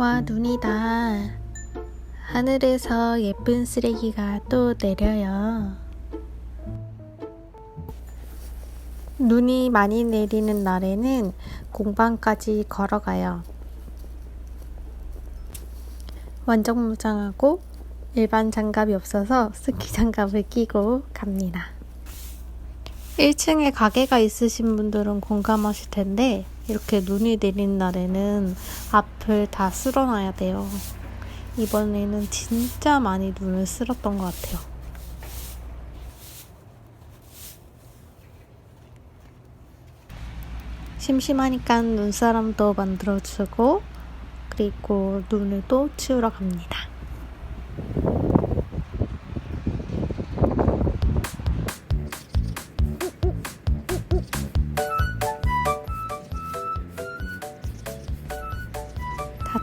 와, 눈이다. 하늘에서 예쁜 쓰레기가 또 내려요. 눈이 많이 내리는 날에는 공방까지 걸어가요. 완전 무장하고 일반 장갑이 없어서 스키 장갑을 끼고 갑니다. 1층에 가게가 있으신 분들은 공감하실 텐데 이렇게 눈이 내리는 날에는 앞을 다 쓸어놔야 돼요. 이번에는 진짜 많이 눈을 쓸었던 것 같아요. 심심하니까 눈사람도 만들어주고 그리고 눈을 또 치우러 갑니다.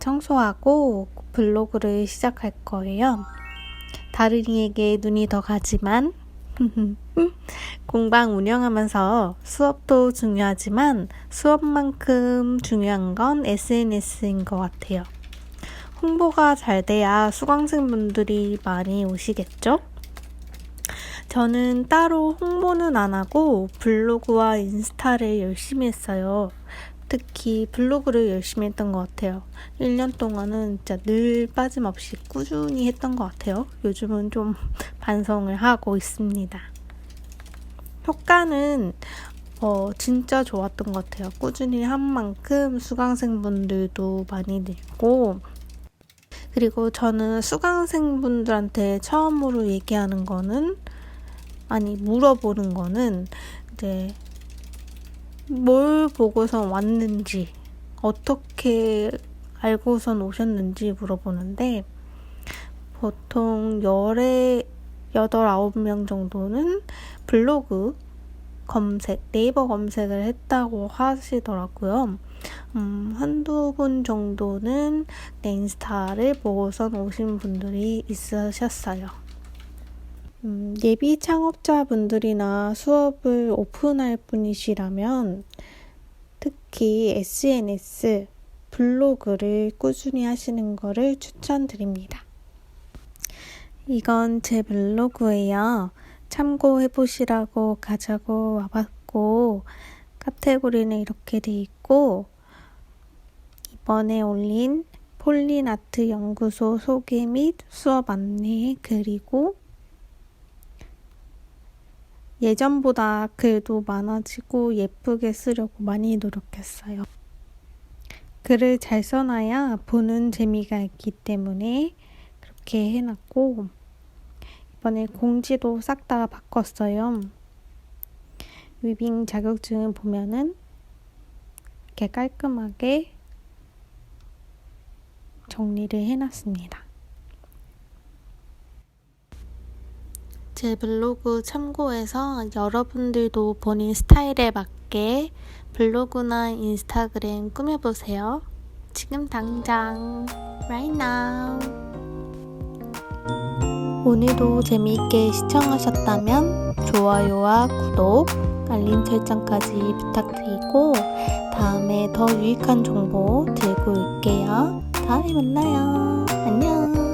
청소하고 블로그를 시작할 거예요. 다른 이에게 눈이 더 가지만 공방 운영하면서 수업도 중요하지만 수업만큼 중요한 건 SNS인 것 같아요. 홍보가 잘 돼야 수강생분들이 많이 오시겠죠? 저는 따로 홍보는 안 하고 블로그와 인스타를 열심히 했어요. 특히 블로그를 열심히 했던 것 같아요. 1년 동안은 진짜 늘 빠짐없이 꾸준히 했던 것 같아요. 요즘은 좀 반성을 하고 있습니다. 효과는 어, 진짜 좋았던 것 같아요. 꾸준히 한 만큼 수강생분들도 많이 늘고, 그리고 저는 수강생분들한테 처음으로 얘기하는 거는, 아니, 물어보는 거는, 이제, 뭘 보고선 왔는지, 어떻게 알고선 오셨는지 물어보는데, 보통 열에, 여덟, 아홉 명 정도는 블로그 검색, 네이버 검색을 했다고 하시더라고요. 음, 한두 분 정도는 내 인스타를 보고선 오신 분들이 있으셨어요. 음, 예비 창업자분들이나 수업을 오픈할 분이시라면 특히 SNS, 블로그를 꾸준히 하시는 것을 추천드립니다. 이건 제 블로그예요. 참고해 보시라고 가자고 와봤고, 카테고리는 이렇게 돼 있고, 이번에 올린 폴린 아트 연구소 소개 및 수업 안내 그리고 예전보다 글도 많아지고 예쁘게 쓰려고 많이 노력했어요. 글을 잘 써놔야 보는 재미가 있기 때문에 그렇게 해놨고 이번에 공지도 싹 다 바꿨어요. 위빙 자격증을 보면은 이렇게 깔끔하게 정리를 해놨습니다. 제 블로그 참고해서 여러분들도 본인 스타일에 맞게 블로그나 인스타그램 꾸며보세요. 지금 당장, right now. 오늘도 재미있게 시청하셨다면 좋아요와 구독, 알림 설정까지 부탁드리고 다음에 더 유익한 정보 들고 올게요. 다음에 만나요. 안녕.